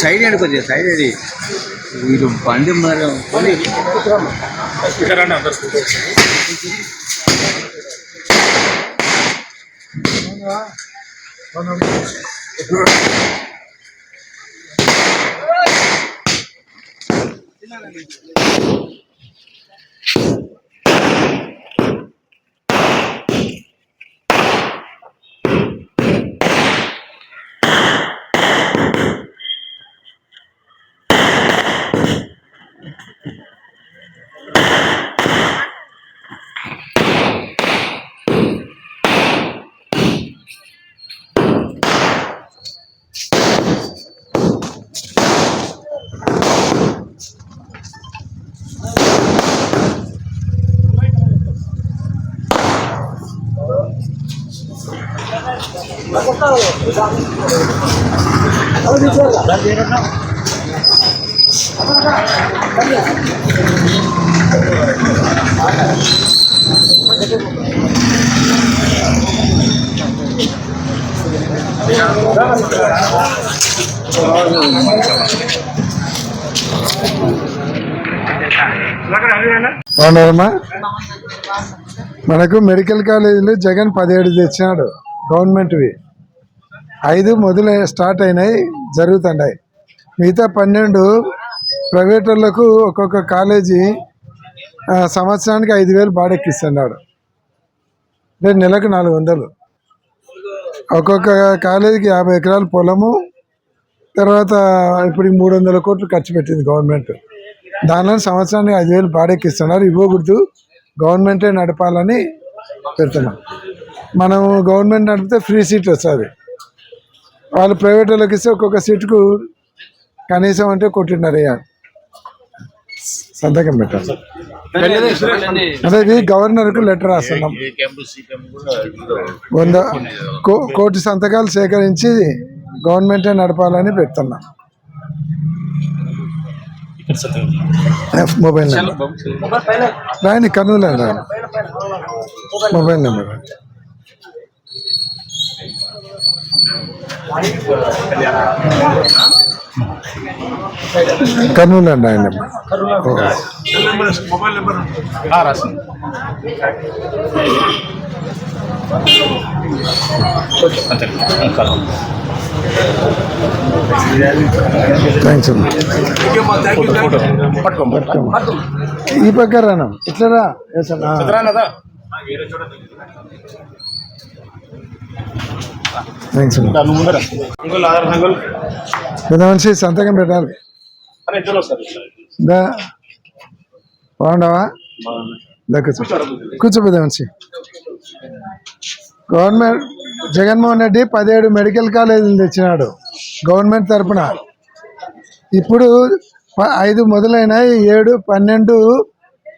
Side అండి కొద్దిగా side అండి. వీడు బండి మరి Thank you. అవునమ్మా మనకు మెడికల్ కాలేజీలు జగన్ పదిహేడు తెచ్చినాడు గవర్నమెంట్వి. ఐదు మొదలై స్టార్ట్ అయినాయి జరుగుతున్నాయి. మిగతా పన్నెండు ప్రైవేట్ వాళ్ళకు ఒక్కొక్క కాలేజీ సంవత్సరానికి ఐదు వేలు బాడెక్కిస్తున్నాడు. అంటే నెలకు నాలుగు వందలు. ఒక్కొక్క కాలేజీకి యాభై ఎకరాల పొలము తర్వాత ఇప్పుడు మూడు వందల కోట్లు ఖర్చు పెట్టింది గవర్నమెంట్. దానిలో సంవత్సరానికి ఐదు వేలు బాడెక్కిస్తున్నారు ఇవ్వకూడదు గవర్నమెంటే నడపాలని పెడుతున్నాం. మనం గవర్నమెంట్ నడిపితే ఫ్రీ సీట్ వస్తుంది. వాళ్ళు ప్రైవేట్ వాళ్ళకి ఇస్తే ఒక్కొక్క సీటుకు కనీసం అంటే కొట్టినరయ్యా సంతకం పెట్టాలి. అదే ఇది గవర్నర్కు లెటర్ రాస్తున్నాం. వంద కో- కోటి సంతకాలు సేకరించి గవర్నమెంటే నడపాలని పెడుతున్నాం. మొబైల్ నెంబర్ రాయని కర్నూలు రాయని మొబైల్ నెంబర్ కర్నూలు అండి ఆయన. నెంబర్ థ్యాంక్స్ అండి ఈ పక్క రాను? ఇట్లా రా ఎస్ అన్న. థ్యాంక్స్ అండి పెద్ద మనిషి సంతకం పెట్టాలి. బాగుండవా కూర్చో. పెద్ద మనిషి. గవర్నమెంట్ జగన్మోహన్ రెడ్డి పదిహేడు మెడికల్ కాలేజీలు తెచ్చినాడు గవర్నమెంట్ తరపున. ఇప్పుడు ఐదు మొదలైనాయి ఏడు పన్నెండు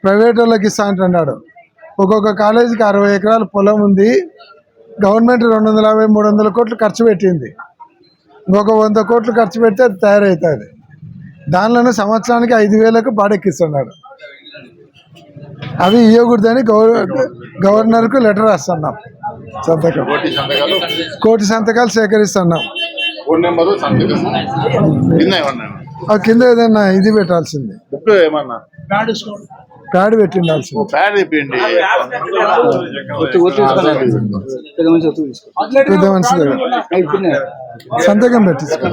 ప్రైవేట్ వాళ్ళకి ఇస్తా అంటున్నాడు. ఒక్కొక్క కాలేజీకి అరవై ఎకరాల పొలం ఉంది. గవర్నమెంట్ రెండు వందల యాభై మూడు వందల కోట్లు ఖర్చు పెట్టింది. ఇంకొక వంద కోట్లు ఖర్చు పెడితే అది తయారవుతుంది దానిలోనే సంవత్సరానికి ఐదు వేలకు బాడెక్కిస్తున్నాడు అవి ఇవ్వకూడదని గవర్ గవర్నర్కు లెటర్ రాస్తున్నాం. సంతకం. కోటి సంతకాలు? సేకరిస్తున్నాం. కింద ఏమన్నా? ఆ కింద ఏదైనా ఇది పెట్టాల్సింది. ప్యాడ్ పెట్టిండాల్సింది ప్యాడ్ ఇప్పిండి పెద్ద మనిషి దగ్గర సంతకం పెట్టించుకో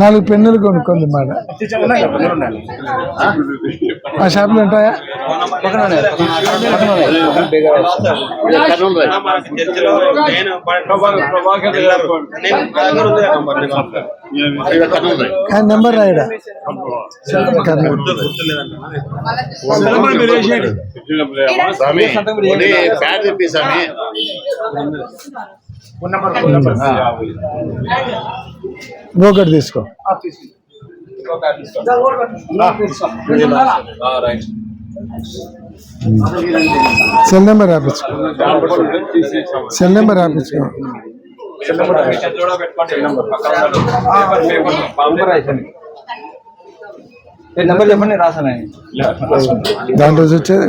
నాలుగు పెన్నులు కొనుక్కోండి మాట ఆ షాపులు ఉంటాయా? నెంబర్ రాయడా? కర్నూలు. స్వామి ఒకటి ప్యాడ్ తెప్పి స్వామి. ఇంకొకటి తీసుకో. సెల్ నెంబర్ రాపించుకో. సెల్ నెంబర్ రాపించుకో. నెంబర్. చెప్పండి రాసాను దాంట్లో వచ్చేది?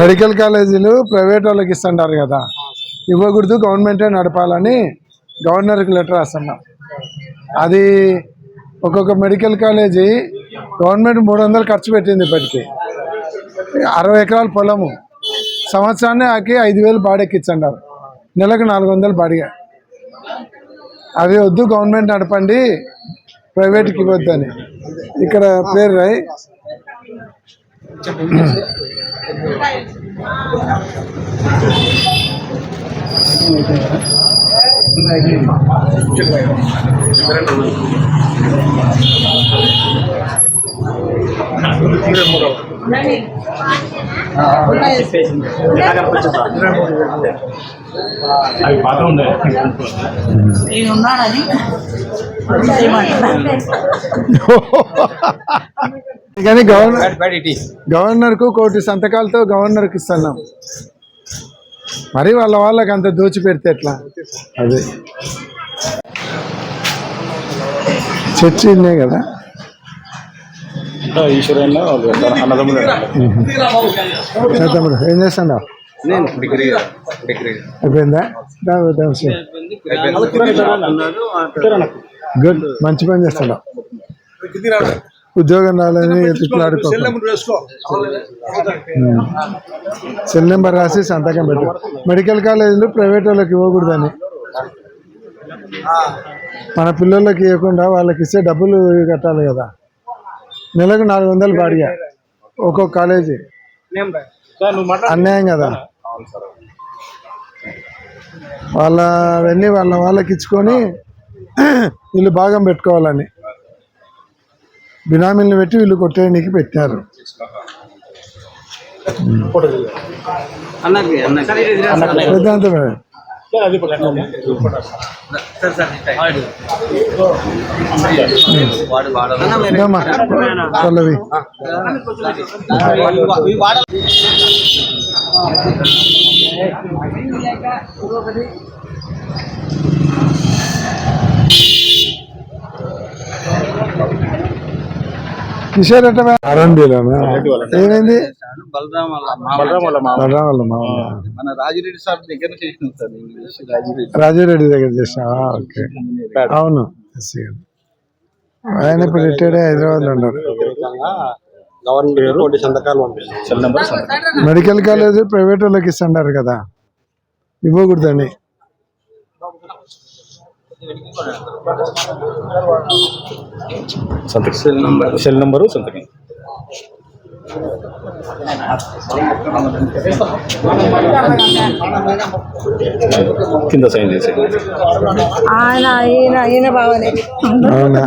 మెడికల్ కాలేజీలు ప్రైవేట్ వాళ్ళకి ఇస్తుంటారు కదా. ఇవ్వకూడదు గవర్నమెంటే నడపాలని గవర్నర్కి లెటర్ రాస్తున్నాం. అది ఒక్కొక్క మెడికల్ కాలేజీ గవర్నమెంట్ మూడు వందలు ఖర్చు పెట్టింది ఇప్పటికి. అరవై ఎకరాల పొలము. సంవత్సరాన్ని ఆకి ఐదు వేలు బాడెక్కిచ్చండారు. నెలకు నాలుగు వందలు బాడిగా. అవి వద్దు గవర్నమెంట్ నడపండి. ప్రైవేట్కి ఇవ్వద్దని. ఇక్కడ పేరు రాయి. నేనున్నానని కానీ గవర్నర్ గవర్నర్కు కోటి సంతకాలతో గవర్నర్కి ఇస్తున్నాం. మరి వాళ్ళ వాళ్ళకి అంత దోచి పెడితే ఎట్లా? అదే. చర్చి ఇన్నే కదా. ఈశ్వరన్న అన్నదమ్ములు తమ్ముడు ఏం చేస్తున్నావు? నేను డిగ్రీ డిగ్రీ. అయిపోయిందా? దా, దా, సరే. గుడ్ మంచి పని చేస్తున్నావు. ఉద్యోగం రాలని తిట్లాడుకో సెల్ నెంబర్ రాసి సంతకం పెట్టు. మెడికల్ కాలేజీలు ప్రైవేట్ వాళ్ళకి ఇవ్వకూడదని. మన పిల్లలకి ఇవ్వకుండా వాళ్ళకి ఇస్తే డబ్బులు కట్టాలి కదా. నెలకు నాలుగు వందలు బాడిగా ఒక్కొక్క కాలేజీ. అన్యాయం కదా? వాళ్ళ అవన్నీ వాళ్ళ వాళ్ళకి ఇచ్చుకొని వీళ్ళు భాగం పెట్టుకోవాలని. బినామీలను పెట్టి వీళ్ళు కొట్టేయడానికి పెట్టారు. అన్నకి సార్ అది వాడు వాడాలి వాళ్ళ మామ. మన రాజిరెడ్డి సార్ దగ్గర చేసిన రాజిరెడ్డి. దగ్గర చేసినావా ఓకే. అవును. ఆయన ఇప్పుడు రిటైర్డ్ ఉన్నారు. సెల్ నెంబర్ సంతకం మెడికల్ కాలేజ్ ప్రైవేట్ వాళ్ళకి ఇస్తున్నారు కదా. ఇవ్వకూడదని సంతకం. Cell number. సెల్ నెంబరు సంతకం. కింద సైన్ అవునా?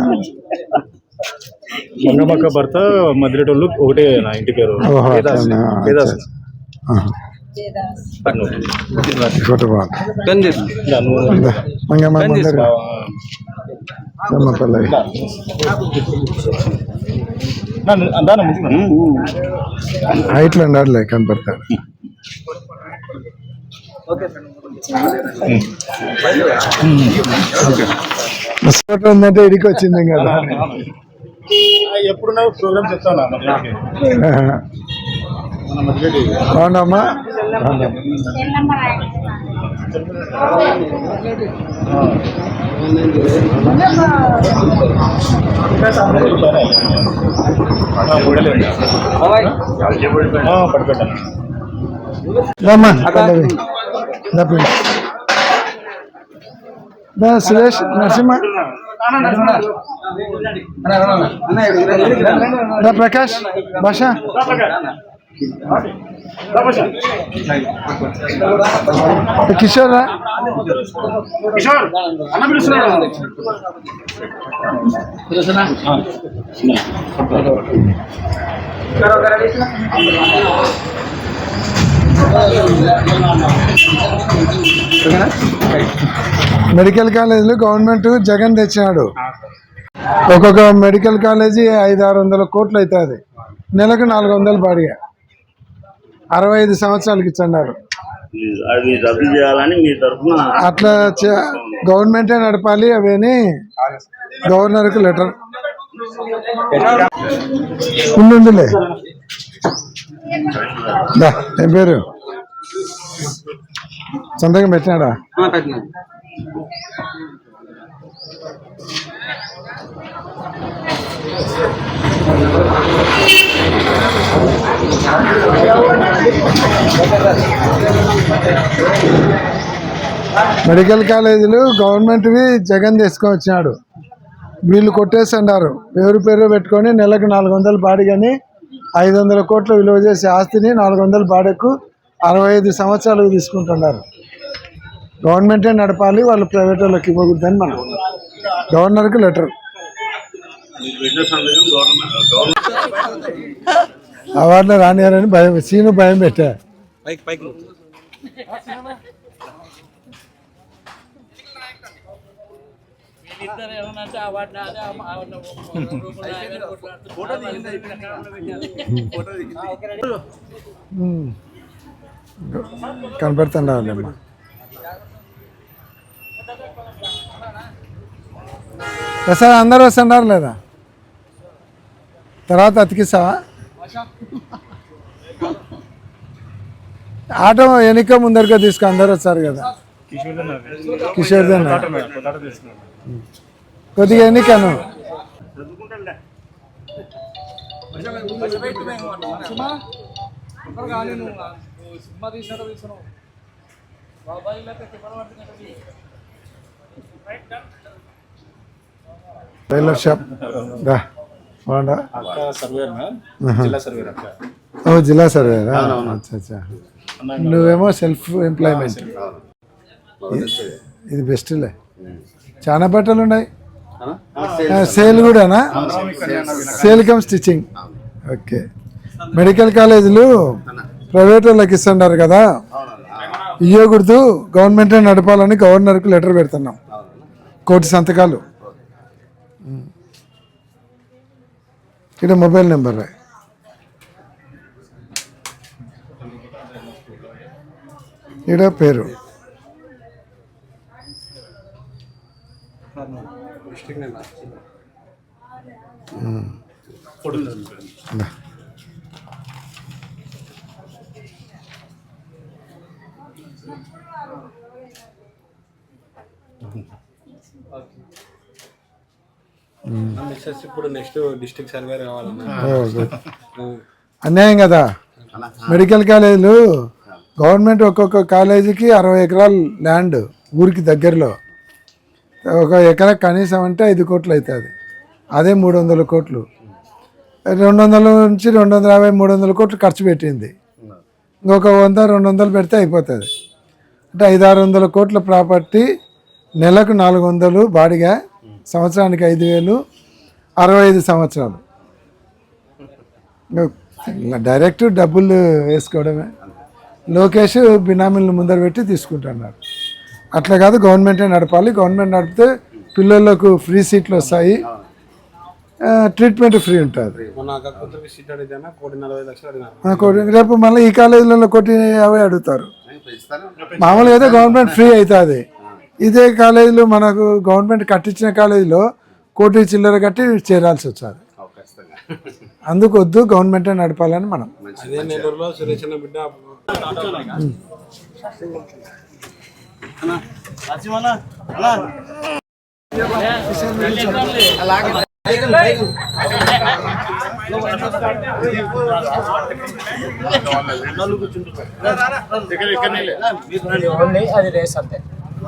మంగమ్మక్క భర్త మదిరేటోళ్ళు ఒకటే నా ఇంటి పేరు. ఓహో పేదాస్. అట్లనా? హైట్లో ఉండాలి ఉందంటే ఇడికి వచ్చింది కదా ఎప్పుడున్నా ప్రోగ్రామ్ చెప్తాను ఆహా. బాగున్నామ్మా బాగున్నాం. పడిపెట్టాను రామ్మా పల్లవి దా పిల్ల. దా సురేష్ నరసింహ దా ప్రకాష్ భాష కిషోర్ కిషోర్ అన్న పిలుస్తున్నాడు. మెడికల్ కాలేజీలు గవర్నమెంట్ జగన్ తెచ్చినాడు. ఒక్కొక్క మెడికల్ కాలేజీ ఐదు ఆరు వందల కోట్లు అవుతుంది. నెలకు నాలుగు వందలు బాడిగా అరవై ఐదు సంవత్సరాలకి ఇచ్చన్నారు అవి రద్దు చేయాలని మీ తరఫున అట్లా చే- గవర్నమెంటే నడపాలి అవని గవర్నర్కి లెటర్. ఉండుందిలే ఏం పేరు? సంతకం పెట్టినాడా. మెడికల్ కాలేజీలు గవర్నమెంట్వి జగన్ తీసుకొని వచ్చినాడు వీళ్ళు కొట్టేసి అన్నారు పేరు పేరు పెట్టుకొని నెలకు నాలుగు వందలు బాడిగని ఐదు వందల కోట్లు విలువ చేసే ఆస్తిని నాలుగు వందల బాడకు అరవై ఐదు సంవత్సరాలకు తీసుకుంటున్నారు. గవర్నమెంటే నడపాలి వాళ్ళు ప్రైవేట్ వాళ్ళకి ఇవ్వకూడదని మనం. గవర్నర్కి లెటర్ మీరు పెట్టిన సందేశం గవర్నమెంట్ గవర్నమెంట్ అవార్డులో రానియారని భయం సీను భయం పెట్టా. పైకి కనపడుతుండమ్మా సార్ అందరు వస్తున్నారు లేదా? తర్వాత అతికిస్తావా? ఆటో వెనుక ముందరగా తీసుకు అందరు వచ్చారు కదా. కిషోర్ కొద్దిగా ఎన్నికను టైలర్ షాప్ రా బాగుండా జిల్లా సర్వేర్ ఓ జిల్లా సర్వేరా? అచ్చా అచ్చా. నువ్వేమో సెల్ఫ్ ఎంప్లాయ్మెంట్. ఇది. బెస్ట్లే చాలా బట్టలు ఉన్నాయి సేల్ కూడానా? Sale cum stitching. Okay. Medical కాలేజీలు ప్రైవేట్ వాళ్ళకి ఇస్తున్నారు కదా. ఇవ్వకూడదు గవర్నమెంటే నడపాలని గవర్నర్కి లెటర్ పెడుతున్నాం. కోటి సంతకాలు. ఇక్కడ మొబైల్ నెంబర్ రాయ్ ఈడ పేరు దా. మిస్సెస్ ఇప్పుడు నెక్స్ట్ డిస్ట్రిక్ట్ సర్వేర్ కావాలన్నా. అన్యాయం కదా? మెడికల్ కాలేజీలు గవర్నమెంట్ ఒక్కొక్క కాలేజీకి అరవై ఎకరాల ల్యాండ్ ఊరికి దగ్గరలో. ఒక ఎకరా కనీసం అంటే ఐదు కోట్లు అవుతుంది అదే మూడు వందల కోట్లు. రెండు వందల నుంచి రెండు వందల యాభై మూడు వందల కోట్లు ఖర్చు పెట్టింది. ఇంకొక వంద రెండు వందలు పెడితే అయిపోతుంది. అంటే ఐదు ఆరు వందల కోట్ల ప్రాపర్టీ నెలకు నాలుగు వందలు బాడిగా సంవత్సరానికి ఐదు వేలు అరవై ఐదు సంవత్సరాలు. డైరెక్ట్ డబ్బులు వేసుకోవడమే. లోకేష్ బినామీలను ముందర పెట్టి తీసుకుంటున్నారు. అట్లా కాదు గవర్నమెంటే నడపాలి. గవర్నమెంట్ నడిపితే పిల్లలకు ఫ్రీ సీట్లు వస్తాయి. ట్రీట్మెంట్ ఫ్రీ ఉంటుంది. కోటి- రేపు మళ్ళీ ఈ కాలేజీలలో కోటి యాభై అడుగుతారు. మామూలుగా అయితే గవర్నమెంట్ ఫ్రీ అవుతుంది. ఇదే కాలేజీలో మనకు గవర్నమెంట్ కట్టించిన కాలేజీలో కోటి చిల్లర కట్టి చేరాల్సి వచ్చాది అందుకు వద్దు గవర్నమెంటే నడపాలని మనం అదే అన్న బిడ్డ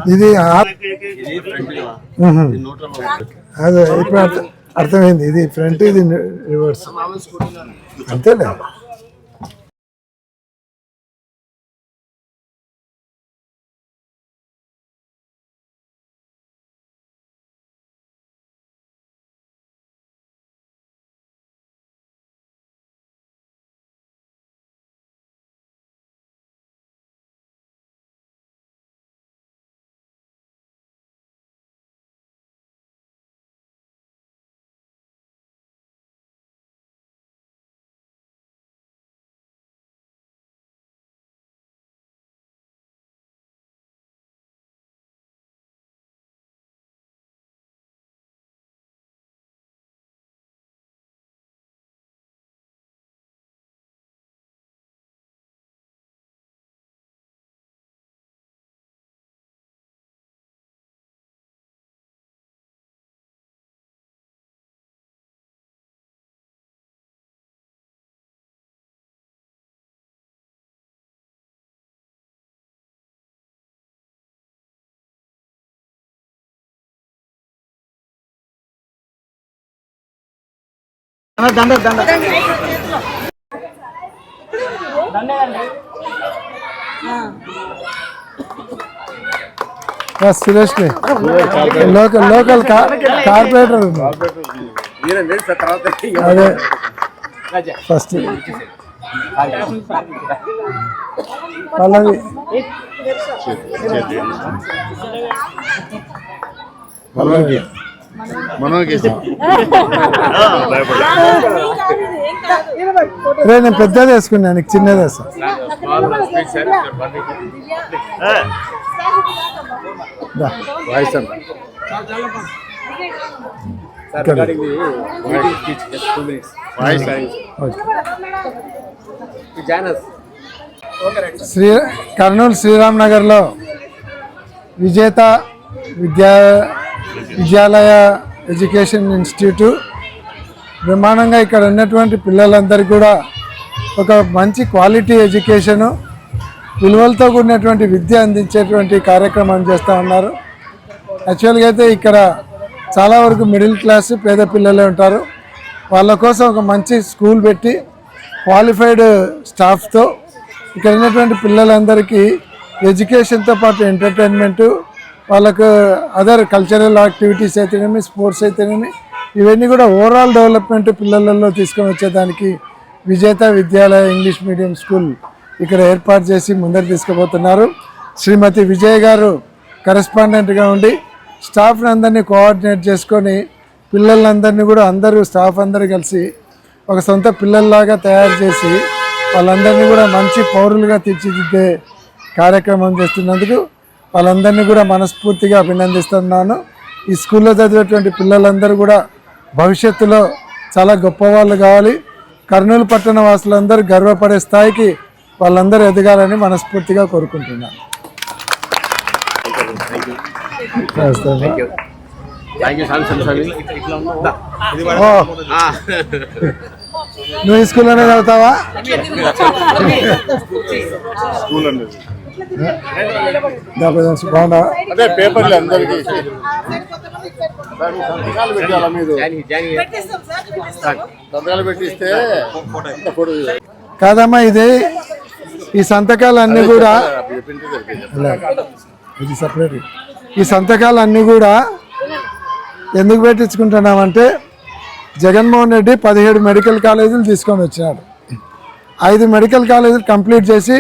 ఇది. అదే ఇప్పుడు అర్థం- అర్థమైంది. ఇది ఫ్రంట్ ఇది రివర్స్. అంతేలే. Suresh local local corporator. అదే. ఫస్ట్. పల్లవి. పల్లవి. రే నేను పెద్దది వేసుకున్నా నీకు చిన్నది వేస్తా. శ్రీ కర్నూలు శ్రీరామ్ నగర్లో విజేత విద్యా విద్యాలయ ఎడ్యుకేషన్ ఇన్స్టిట్యూట్. బ్రహ్మాండంగా ఇక్కడ ఉన్నటువంటి పిల్లలందరికీ కూడా ఒక మంచి క్వాలిటీ ఎడ్యుకేషను విలువలతో కూడినటువంటి విద్య అందించేటువంటి కార్యక్రమం చేస్తూ ఉన్నారు. యాక్చువల్గా అయితే ఇక్కడ చాలా వరకు మిడిల్ క్లాస్ పేద పిల్లలే ఉంటారు. వాళ్ళ కోసం ఒక మంచి స్కూల్ పెట్టి క్వాలిఫైడ్ స్టాఫ్తో ఇక్కడ ఉన్నటువంటి పిల్లలందరికీ ఎడ్యుకేషన్తో పాటు ఎంటర్టైన్మెంటు వాళ్ళకు అదర్ కల్చరల్ యాక్టివిటీస్ అయితేనేమి స్పోర్ట్స్ అయితేనేమి ఇవన్నీ కూడా ఓవరాల్ డెవలప్మెంట్ పిల్లలలో తీసుకొని వచ్చేదానికి విజేత విద్యాలయ ఇంగ్లీష్ మీడియం స్కూల్ ఇక్కడ ఏర్పాటు చేసి ముందరు తీసుకుపోతున్నారు. శ్రీమతి విజయ్ గారు కరెస్పాండెంట్గా ఉండి స్టాఫ్ని అందరినీ కోఆర్డినేట్ చేసుకొని పిల్లలందరినీ కూడా అందరూ స్టాఫ్ అందరూ కలిసి ఒక సొంత పిల్లల్లాగా తయారు చేసి వాళ్ళందరినీ కూడా మంచి పౌరులుగా తీర్చిదిద్దే కార్యక్రమం చేస్తున్నందుకు వాళ్ళందరినీ కూడా మనస్ఫూర్తిగా అభినందిస్తున్నాను. ఈ స్కూల్లో చదివేటువంటి పిల్లలందరూ కూడా భవిష్యత్తులో చాలా గొప్పవాళ్ళు కావాలి. కర్నూలు పట్టణ వాసులందరూ గర్వపడే స్థాయికి వాళ్ళందరూ ఎదగాలని మనస్ఫూర్తిగా కోరుకుంటున్నాను. నువ్వు ఈ స్కూల్లోనే చదువుతావా? డెబ్బై సంవత్సరాలు. బాగున్నావా అదే పేపర్లు అందరికి. సంతకాలు పెట్టాలా మీరు సంతకాలు పెట్టిస్తే ఫోటో కాదమ్మా ఇది ఈ సంతకాలు అన్నీ కూడా ఇది సపరేట్ ఈ సంతకాలు అన్నీ కూడా ఎందుకు పెట్టించుకుంటున్నామంటే జగన్మోహన్ రెడ్డి పదిహేడు మెడికల్ కాలేజీలు తీసుకొని వచ్చినాడు. ఐదు మెడికల్ కాలేజీలు కంప్లీట్ చేసి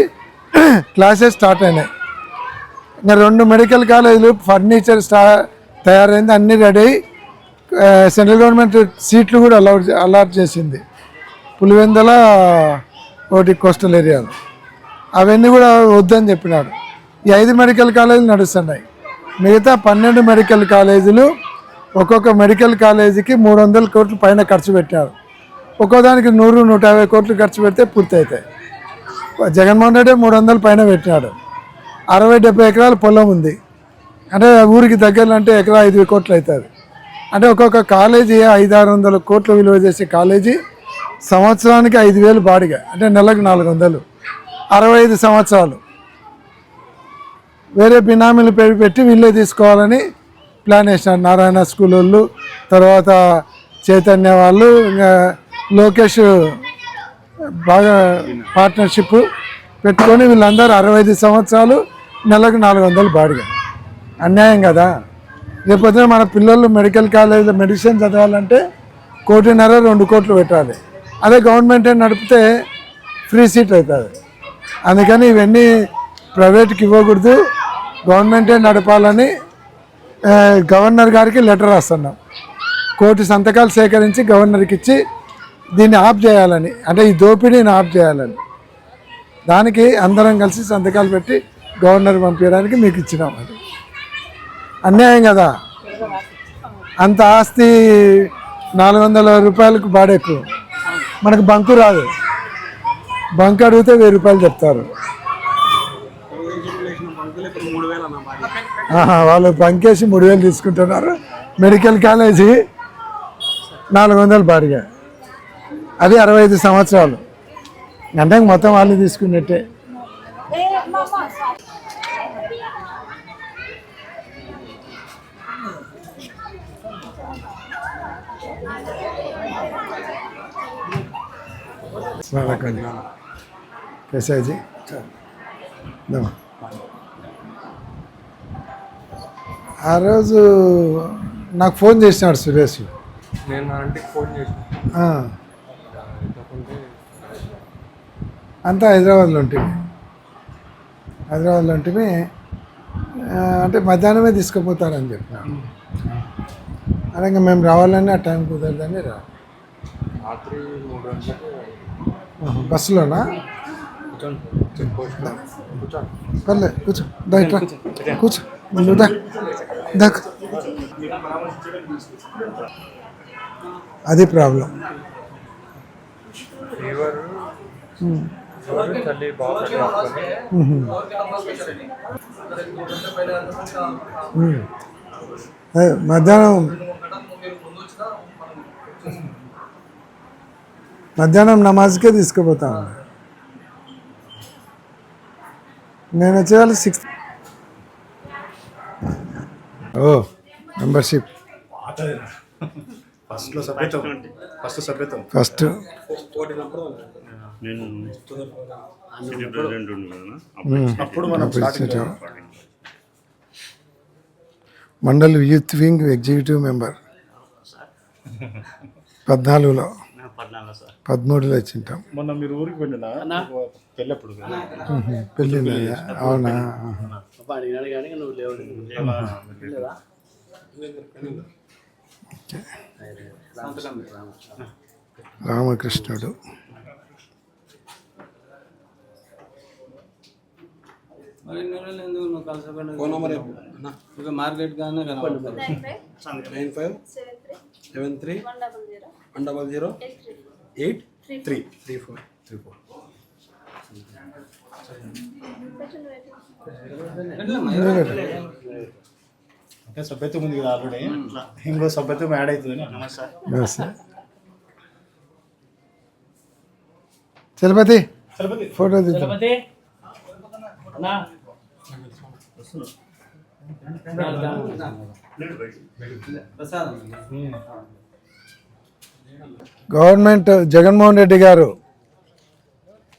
క్లాసెస్ స్టార్ట్ అయినాయి. ఇంకా రెండు మెడికల్ కాలేజీలు ఫర్నిచర్ స్టా తయారైంది అన్నీ రెడీ. సెంట్రల్ గవర్నమెంట్ సీట్లు కూడా అలౌట్ అలాట్ చేసింది. పులివెందల ఒకటి కోస్టల్ ఏరియాలో. అవన్నీ కూడా వద్దని చెప్పినాడు ఈ ఐదు మెడికల్ కాలేజీలు నడుస్తున్నాయి. మిగతా పన్నెండు మెడికల్ కాలేజీలు ఒక్కొక్క మెడికల్ కాలేజీకి మూడు వందల కోట్ల పైన ఖర్చు పెట్టారు. ఒక్కోదానికి నూరు నూట యాభై కోట్లు ఖర్చు పెడితే పూర్తి అవుతాయి జగన్మోహన్ రెడ్డి మూడు వందల పైన పెట్టినాడు. అరవై డెబ్బై ఎకరాల పొలం ఉంది. అంటే ఊరికి దగ్గరలో అంటే ఎకరా ఐదు కోట్లు అవుతుంది. అంటే ఒక్కొక్క కాలేజీ ఐదు ఆరు వందల కోట్లు విలువ చేసే కాలేజీ సంవత్సరానికి ఐదు వేలు బాడిగ. అంటే నెలకు నాలుగు వందలు. అరవై ఐదు సంవత్సరాలు. వేరే బినామీలు పేరు పెట్టి వీళ్ళే తీసుకోవాలని ప్లాన్ వేసినారు. నారాయణ స్కూల్ వాళ్ళు తర్వాత చైతన్య వాళ్ళు ఇంకా లోకేష్ బాగా పార్ట్నర్షిప్ పెట్టుకొని వీళ్ళందరూ అరవై ఐదు సంవత్సరాలు నెలకు నాలుగు వందలు బాడిగా. అన్యాయం కదా. లేకపోతే మన పిల్లలు మెడికల్ కాలేజీలో మెడిసిన్ చదవాలంటే కోటిన్నర రెండు కోట్లు పెట్టాలి. అదే గవర్నమెంట్ నడిపితే ఫ్రీ సీట్ అవుతుంది. అందుకని ఇవన్నీ ప్రైవేట్కి ఇవ్వకూడదు. గవర్నమెంటే నడపాలని గవర్నర్ గారికి లెటర్ రాస్తున్నాం. కోటి సంతకాలు సేకరించి గవర్నర్కి ఇచ్చి దీన్ని ఆఫ్ చేయాలని అంటే ఈ దోపిడీని ఆఫ్ చేయాలని. దానికి అందరం కలిసి సంతకాలు పెట్టి గవర్నర్ పంపించడానికి మీకు ఇచ్చినాం అది. అన్యాయం కదా? అంత ఆస్తి నాలుగు వందల రూపాయలకు బాడెక్కు మనకు బంకు రాదు. బంక్ అడిగితే వెయ్యి రూపాయలు చెప్తారు. ఆహా, వాళ్ళు బంకేసి మూడు వేలు తీసుకుంటున్నారు. మెడికల్ కాలేజీ నాలుగు వందలు బాడిగా అది అరవై ఐదు సంవత్సరాలు అంటే మొత్తం వాళ్ళు తీసుకున్నట్టే वालेकुम कैसा है जी दो ఆ రోజు నాకు ఫోన్ చేసినాడు సురేష్ నేను మా ఇంటికి ఫోన్ చేసిన అంతా హైదరాబాద్లో ఉంటుంది హైదరాబాద్లో ఉంటుంది అంటే మధ్యాహ్నమే తీసుకుపోతారని చెప్పినాడు అదే ఇంకా మేము రావాలని ఆ టైం కుదరదని రా బస్సులోనా? పర్లే కూర్చో. కూర్చో. నువ్వు దా. దా. అది ప్రాబ్లం. బాగా మధ్యాహ్నం మధ్యాహ్నం నమాజ్కే తీసుకుపోతాం నేను వచ్చేవాళ్ళు సిక్స్త్ ఓ మెంబర్షిప్ ఫస్ట్లో సభ్యత్వం. ఫస్ట్ సభ్యత్వం. ఫస్ట్ నేను సిటీ ప్రెసిడెంట్ ఉండు కదా. అప్పుడు మనం mandal youth wing executive member. పద్నాలుగులో. పదమూడులో వచ్చింటాం. మొన్న మీరు ఊరికి వెళ్ళినా పెళ్ళప్పుడు పెళ్ళి అవునా? ఆహా. రామకృష్ణుడు మార్కెట్ గానే nine five. Seven three. One double zero. Eight three. Three four. Three four. అంటే ఉంది కదా ఆల్రెడీ. ఇంకో సభ్యత్వం యాడ్ అవుతుంది. చలపతి. చలపతి. ఫోటో తీద్దాం. గవర్నమెంట్ జగన్మోహన్ రెడ్డి గారు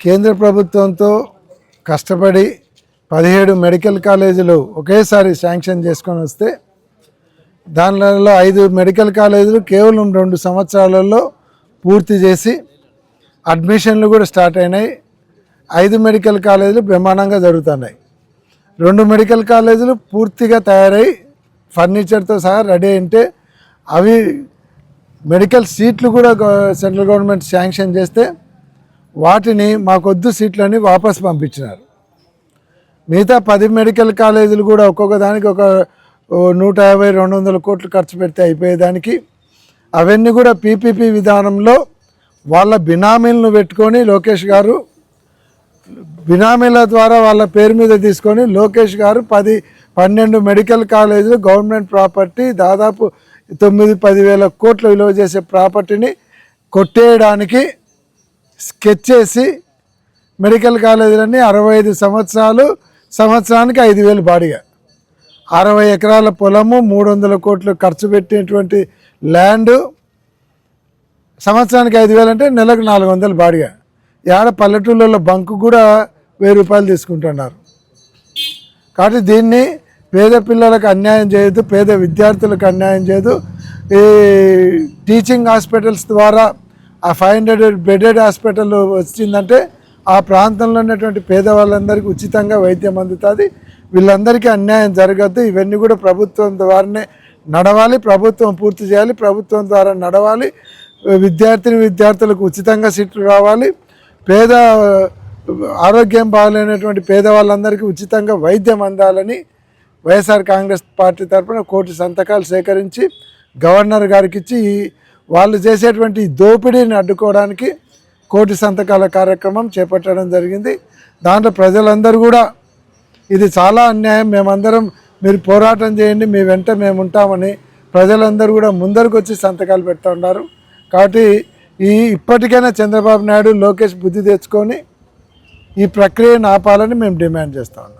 కేంద్ర ప్రభుత్వంతో కష్టపడి పదిహేడు మెడికల్ కాలేజీలు ఒకేసారి శాంక్షన్ చేసుకొని వస్తే దానిలో ఐదు మెడికల్ కాలేజీలు కేవలం రెండు సంవత్సరాలలో పూర్తి చేసి అడ్మిషన్లు కూడా స్టార్ట్ అయినాయి. ఐదు మెడికల్ కాలేజీలు బ్రహ్మాండంగా జరుగుతున్నాయి. రెండు మెడికల్ కాలేజీలు పూర్తిగా తయారై ఫర్నిచర్తో సహా రెడీ అంటే అవి మెడికల్ సీట్లు కూడా సెంట్రల్ గవర్నమెంట్ శాంక్షన్ చేస్తే వాటిని మాకొద్దు సీట్లని వాపస్ పంపించినారు. మిగతా పది మెడికల్ కాలేజీలు కూడా ఒక్కొక్క దానికి ఒక నూట యాభై రెండు వందల కోట్లు ఖర్చు పెడితే అయిపోయేదానికి అవన్నీ కూడా పీపీపీ విధానంలో వాళ్ళ బినామీలను పెట్టుకొని లోకేష్ గారు బినామీల ద్వారా వాళ్ళ పేరు మీద తీసుకొని లోకేష్ గారు పది పన్నెండు మెడికల్ కాలేజీలు గవర్నమెంట్ ప్రాపర్టీ దాదాపు తొమ్మిది పదివేల కోట్లు విలువ చేసే ప్రాపర్టీని కొట్టేయడానికి స్కెచ్ చేసి మెడికల్ కాలేజీలన్నీ అరవై ఐదు సంవత్సరాలు సంవత్సరానికి ఐదు వేలు బాడిగా. అరవై ఎకరాల పొలము మూడు వందల కోట్లు ఖర్చు పెట్టినటువంటి ల్యాండ్ సంవత్సరానికి ఐదు వేలు అంటే నెలకు నాలుగు వందలు బాడిగా. యాడ పల్లెటూళ్ళలో బంకు కూడా వెయ్యి రూపాయలు తీసుకుంటున్నారు. కాబట్టి దీన్ని పేద పిల్లలకు అన్యాయం చేయదు పేద విద్యార్థులకు అన్యాయం చేయదు ఈ టీచింగ్ హాస్పిటల్స్ ద్వారా ఆ ఫైవ్ హండ్రెడ్ బెడెడ్ హాస్పిటల్ వచ్చిందంటే ఆ ప్రాంతంలో ఉన్నటువంటి పేదవాళ్ళందరికీ ఉచితంగా వైద్యం అందుతుంది. వీళ్ళందరికీ అన్యాయం జరగద్దు. ఇవన్నీ కూడా ప్రభుత్వం ద్వారానే నడవాలి. ప్రభుత్వం పూర్తి చేయాలి. ప్రభుత్వం ద్వారా నడవాలి. విద్యార్థిని విద్యార్థులకు ఉచితంగా సీట్లు రావాలి. పేద ఆరోగ్యం బాగాలేనటువంటి పేదవాళ్ళందరికీ ఉచితంగా వైద్యం అందాలని వైఎస్ఆర్ కాంగ్రెస్ పార్టీ తరఫున కోటి సంతకాలు సేకరించి గవర్నర్ గారికి ఇచ్చి ఈ- వాళ్ళు చేసేటువంటి దోపిడీని అడ్డుకోవడానికి కోటి సంతకాల కార్యక్రమం చేపట్టడం జరిగింది. దాంట్లో ప్రజలందరూ కూడా ఇది చాలా అన్యాయం. మేమందరం మీరు పోరాటం చేయండి మీ వెంట మేము ఉంటామని ప్రజలందరూ కూడా ముందరకు వచ్చి సంతకాలు పెడతా ఉన్నారు. కాబట్టి ఈ ఇప్పటికైనా చంద్రబాబు నాయుడు లోకేష్ బుద్ధి తెచ్చుకొని ఈ ప్రక్రియను ఆపాలని మేము డిమాండ్ చేస్తా ఉన్నాం.